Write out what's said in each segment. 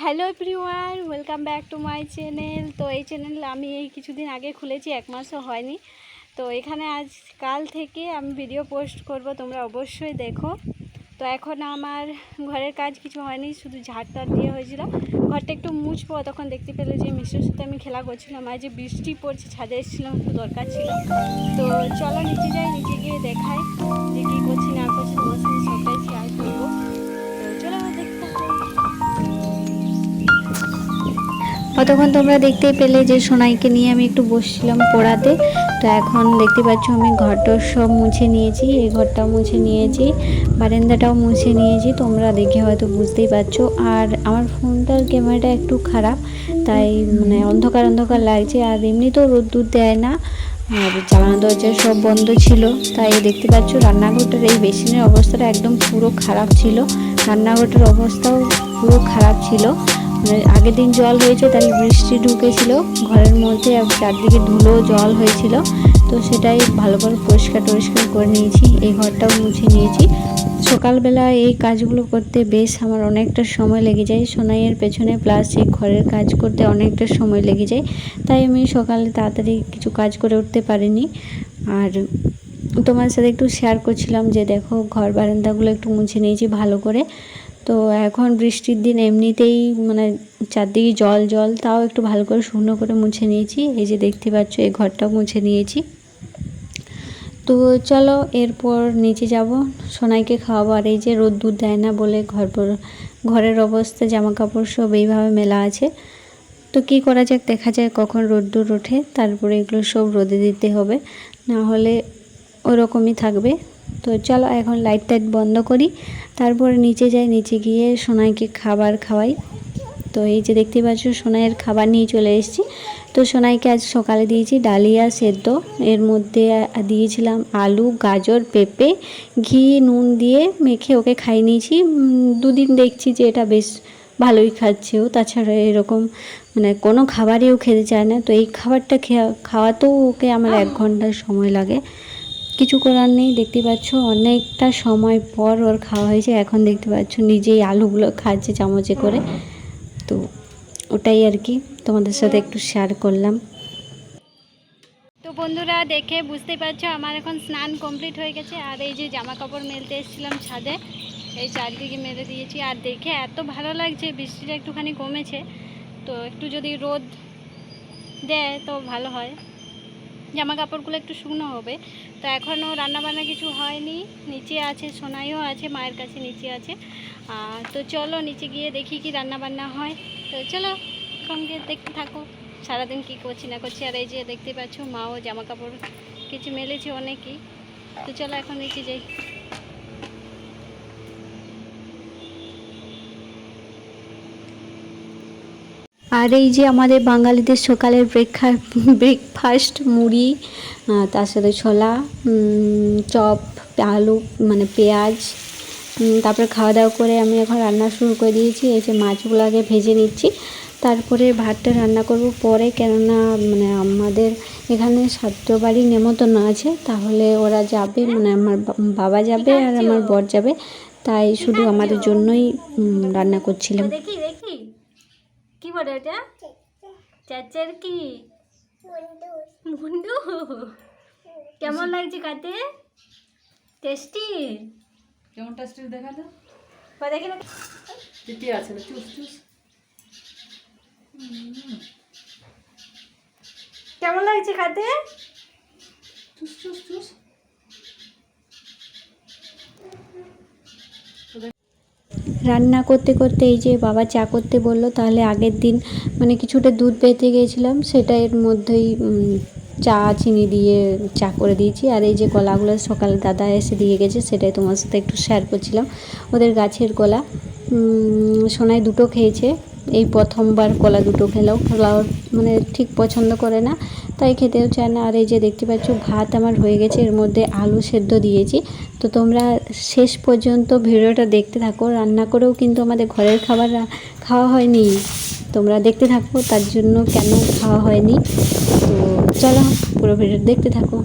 Hello everyone welcome back to my channel তো এই channel আমি এই কিছুদিন আগে খুলেছি, এক মাসও হয়নি। তো এখানে আজ কাল থেকে আমি ভিডিও পোস্ট করব, তোমরা অবশ্যই দেখো। তো এখন আমার ঘরের কাজ কিছু হয়নি, শুধু ঝাড়টা দিয়ে হয়েছিল। ঘরটা একটু মুছবো, তখন দেখতে পেলে যে মিষ্টির সাথে আমি খেলা করছিলাম, আর যে বৃষ্টি পড়ছে, ছাদে এসেছিলাম, একটু দরকার ছিল। তো চলো নিচে যাই, নিচে গিয়ে দেখাই যে কী কতক্ষণ তোমরা দেখতেই পেলে যে সোনাইকে নিয়ে আমি একটু বসছিলাম পড়াতে। তো এখন দেখতে পাচ্ছ আমি ঘরটা সব মুছে নিয়েছি, এই ঘরটাও মুছে নিয়েছি, বারান্দাটাও মুছে নিয়েছি। তোমরা দেখে হয়তো বুঝতেই পারছ। আর আমার ফোনটার ক্যামেরাটা একটু খারাপ, তাই মানে অন্ধকার অন্ধকার লাগছে। আর এমনিতেও রোদ্দুর দেয় না, আর জানালা দরজা সব বন্ধ ছিল। তাই দেখতে পাচ্ছ রান্নাঘরটার এই বেসিনের অবস্থাটা একদম পুরো খারাপ ছিল। রান্নাঘরটার অবস্থাও পুরো খারাপ ছিল। আগের দিন জল হয়েছে, তাই বৃষ্টি ঢুকেছিল। ঘরের মধ্যে চারদিকে ধুলো, জল হয়েছিল। তো সেটাই ভালো করে পরিষ্কার টরিষ্কার করে নিয়েছি, এই ঘরটাও মুছে নিয়েছি। সকালবেলা এই কাজগুলো করতে বেশ আমার অনেকটা সময় লেগে যায়। সোনাইয়ের পেছনে প্লাস এই ঘরের কাজ করতে অনেকটা সময় লেগে যায়। তাই আমি সকালে তাড়াতাড়ি কিছু কাজ করে উঠতে পারিনি। আর তোমার সাথে একটু শেয়ার করছিলাম যে দেখো, ঘর বারান্দাগুলো একটু মুছে নিয়েছি ভালো করে। তো এখন বৃষ্টির দিন এমনিতেই মানে চারদিকে জল জল, তাও একটু ভালো করে শুকনো করে মুছে নিয়েছি। এই যে দেখতে পাচ্ছ, এই ঘরটাও মুছে নিয়েছি। তো চলো এরপর নিচে যাব, সোনাইকে খাওয়াবো। আর এই যে রোদ্দুর দেয় না বলে ঘর ঘরের অবস্থা জামা কাপড় সব এইভাবে মেলা আছে। তো কি করা যাক, দেখা যায় কখন রোদ্দুর ওঠে। তারপরে এগুলো সব রোদে দিতে হবে। না হলে ওরকমই থাকবে। তো চলো এখন লাইট টাইট বন্ধ করি। তারপর নিচে যাই, নিচে গিয়ে সোনাইকে খাবার খাওয়াই। তো এই যে দেখতে পাচ্ছ, সোনাইয়ের খাবার নিয়ে চলে এসেছি। তো সোনাইকে আজ সকালে দিয়েছি ডালিয়া সেদ্ধ। এর মধ্যে দিয়েছিলাম আলু, গাজর, পেঁপে, ঘি, নুন দিয়ে মেখে ওকে খাই নিয়েছি। দুদিন দেখছি যে এটা বেশ ভালোই খাচ্ছে ও। তাছাড়া এরকম মানে কোনো খাবারই ও খেতে চায় না। তো এই খাবারটা খেয়া, খাওয়াতেও ওকে আমার এক ঘণ্টার সময় লাগে। কিছু করার নেই, দেখতে পাচ্ছ? অনেকটা সময় পর ওর খাওয়া হয়েছে। এখন দেখতে পাচ্ছ নিজেই আলুগুলো খাচ্ছে চামচে করে। তো ওটাই আর কি। তোমাদের সাথে একটু শেয়ার করলাম। তো বন্ধুরা, দেখে বুঝতেই পারছ, আমার এখন স্নান কমপ্লিট হয়ে গেছে। আর এই যে জামা কাপড় মেলতে এসেছিলাম ছাদে, এই চারদিকে মেলে দিয়েছি। আর দেখে এত ভালো লাগছে, বৃষ্টিটা একটুখানি কমেছে। তো একটু যদি রোদ দেয়, তো ভালো হয়। জামা কাপড়গুলো একটু শুকনো হবে। তো এখনও রান্নাবান্না কিছু হয়নি। নিচে আছে, সোনাইও আছে, মায়ের কাছে নিচে আছে। তো চলো নিচে গিয়ে দেখি কি রান্নাবান্না হয়। তো চলো সঙ্গে দেখতে থাকো। সারাদিন কি করছি না করছি। আর এই যে দেখতে পাচ্ছ, মাও জামা কাপড় কিছু মেলেছে অনেকই। তো চলো এখন নিচে যাই। আর এই যে আমাদের বাঙালিদের সকালের ব্রেকফা ব্রেকফাস্ট মুড়ি তার সাথে ছোলা চপ, আলু মানে পেঁয়াজ তারপরে খাওয়া দাওয়া করে আমি এখন রান্না শুরু করে দিয়েছি। এই যে মাছগুলো আগে ভেজে নিচ্ছি। তারপরে ভাতটা রান্না করব পরে, কেননা মানে আমাদের এখানে সাদ্য বাড়ি নেমন্তন্ন আছে। তাহলে ওরা যাবে মানে আমার বাবা যাবে আর আমার বর যাবে। তাই শুধু আমাদের জন্যই রান্না করছিলাম। দেখি এটা চাচার কি মুন্ডু কেমন লাগছে কাতে টেস্টি কেমন টেস্টি দেখা তো দেখি না তিতি আছে না চুস চুস কেমন লাগছে খাতে চুস চুস চুস রান্না করতে করতে এই যে বাবা চা করতে বলল, তাহলে আগের দিন মানে কিছুটা দুধ পেতে গিয়েছিলাম, সেটা এর মধ্যেই চা, চিনি দিয়ে চা করে দিয়েছি। আর এই যে কলাগুলো সকালে দাদা এসে দিয়ে গেছে, সেটাই তোমার সাথে একটু শেয়ার করছিলাম। ওদের গাছের কলা সোনায় দুটো খেয়েছে, এই প্রথমবার কলা দুটো খেলেও কলা মানে ঠিক পছন্দ করে না। তাই খেতেও চায় না। আর এই যে দেখতে পাচ্ছ, ভাত আমার হয়ে গেছে। এর মধ্যে আলু সেদ্ধ দিয়েছি। তো তোমরা শেষ পর্যন্ত ভিডিওটা দেখতে থাকো। রান্না করেও কিন্তু আমাদের ঘরের খাবার খাওয়া হয়নি। তোমরা দেখতে থাকো, তার জন্য কেন খাওয়া হয়নি। তো চলো পুরো ভিডিও দেখতে থাকো।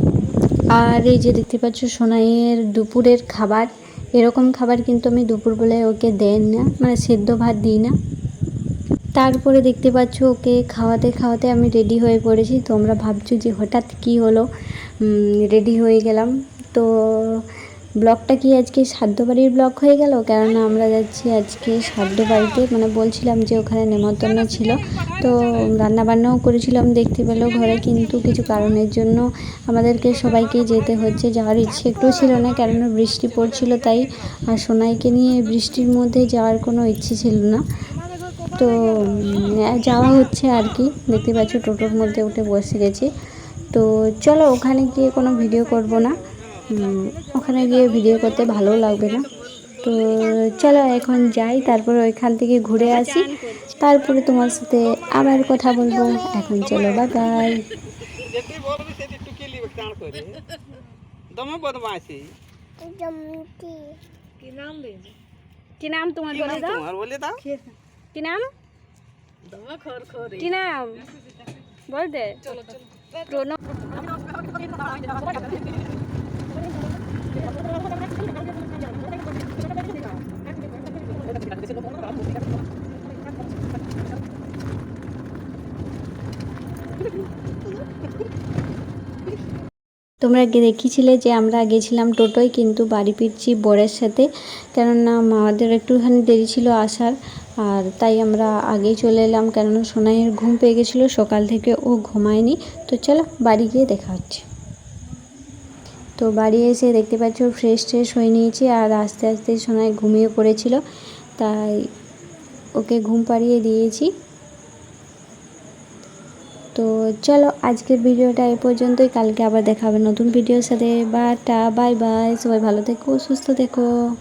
আর এই যে দেখতে পাচ্ছ, সোনাইয়ের দুপুরের খাবার। এরকম খাবার কিন্তু আমি দুপুরবেলায় ওকে দেন না। মানে সেদ্ধ ভাত দিই না। তারপরে দেখতে পাচ্ছ ওকে খাওয়াতে খাওয়াতে আমি রেডি হয়ে পড়েছি। তোমরা ভাবছ যে হঠাৎ কি হলো? রেডি হয়ে গেলাম। তো ব্লগটা কি আজকে বাড়ির ব্লগ হয়ে গেল? কেননা আমরা যাচ্ছি আজকে বাড়িতে মানে বলছিলাম যে ওখানে নেমন্তন্ন ছিল। তো রান্নাবান্নাও করেছিলাম, দেখতে পেল ঘরে। কিন্তু কিছু কারণের জন্য আমাদেরকে সবাইকে যেতে হচ্ছে, যাওয়ার ইচ্ছে একটু ছিল না। কেননা বৃষ্টি পড়ছিল তাই আর সোনাইকে নিয়ে বৃষ্টির মধ্যে যাওয়ার কোনো ইচ্ছে ছিল না। তো যাওয়া হচ্ছে আর কি। দেখতে পাচ্ছ টোটোর মধ্যে উঠে বসে গেছি। তো চলো ওখানে গিয়ে কোনো ভিডিও করব না। ওখানে গিয়ে ভিডিও করতে ভালো লাগবে না। তো চলো এখন যাই তারপরে ওইখান থেকে ঘুরে আসি। তারপরে তোমার সাথে আবার কথা বলব। এখন চলো বাই বাই যেটি বলবি সেটি টুকি লিবে টান করে। দমে বদমাইছি কি নাম তোমার বলে দাও। কি নাম? কি নাম? বল দে। তোমরা আগে দেখিয়েছিলে যে আমরা গেছিলাম টোটোয়, কিন্তু বাড়ি ফিরছি বরের সাথে। কেননা আমাদের একটুখানি দেরি ছিল আসার। আর তাই আমরা আগেই চলে এলাম, কেননা সোনাইয়ের ঘুম পেয়ে গেছিল, সকাল থেকে ও ঘুমায়নি। তো চলো বাড়ি গিয়ে দেখা হচ্ছে। তো বাড়ি এসে দেখতে পাচ্ছ ফ্রেশ ট্রেশ হয়ে নিয়েছি আর আস্তে আস্তে সোনাই ঘুমিয়ে পড়েছিল। তাই ওকে ঘুম পাড়িয়ে দিয়েছি। তো চলো আজকের ভিডিওটা এই পর্যন্তই। কালকে আবার দেখা হবে নতুন ভিডিওর সাথে। বা টা বাই বাই। সবাই ভালো থেকো, সুস্থ থেকো।